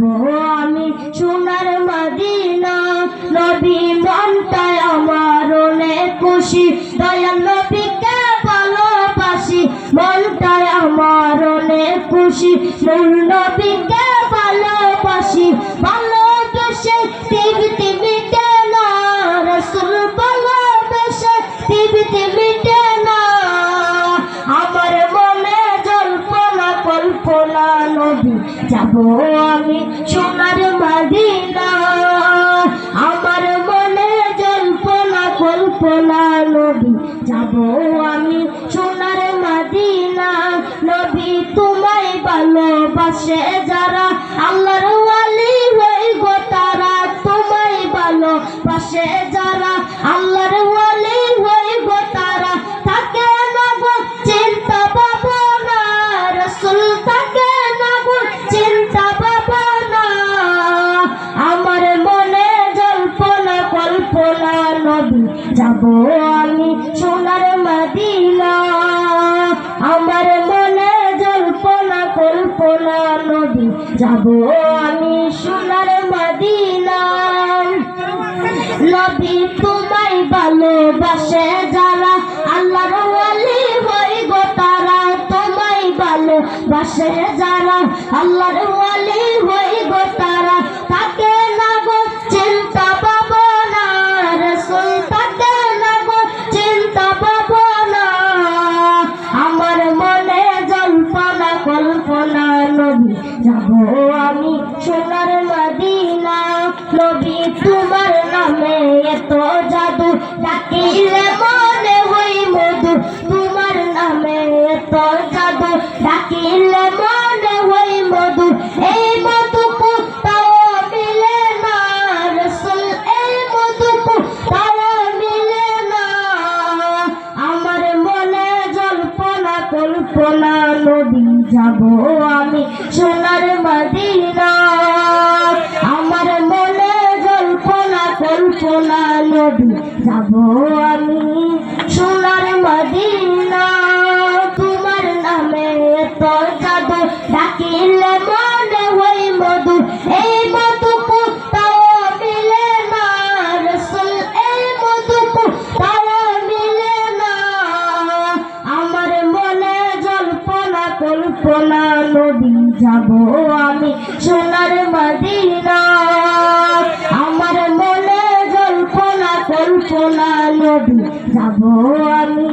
আমি সোনার মদিনা, নবী মনটায় আমার অনেক খুশি। দয়াল নবীকে ভালোবাসি মনটায় আমার অনেক খুশি। মূল নবীকে ভালোবাসি ভালো টিভিতে টিভি না যাব আমি সোনার মাদিনা আমার মনে জল্পনা, কল্পনা, নবী। যাব আমি সোনার মাদিনা নবী, তোমায় ভালোবাসে যারা আল্লাহর কল্পনা নবী যাব আমি সোনার মদিনা। আমার মনে জল্পনা, কল্পনা নবী যাব আমি সোনার মদিনা। নবী তোমায় ভালোবাসে যারা, আল্লাহর ওয়ালি হই গো তারা। তোমায় ভালোবাসে যারা, আল্লাহর ওয়ালি হই গো তারা। আমি সোনার মদিনা, নবী তোমার নামে এত জাদু। ডাকিলে মনে হই মধু, তোমার নামে এত জাদু। ডাকিলে যাব আমি সোনার মদিনা। আমার মনে কল্পনা কল্পনা নদী যাব আমি সোনার মদিনা। কল্পনা নদী যাব আমি সোনার মদিনা। আমার মনে জল্পনা কল্পনা নদী যাব আমি।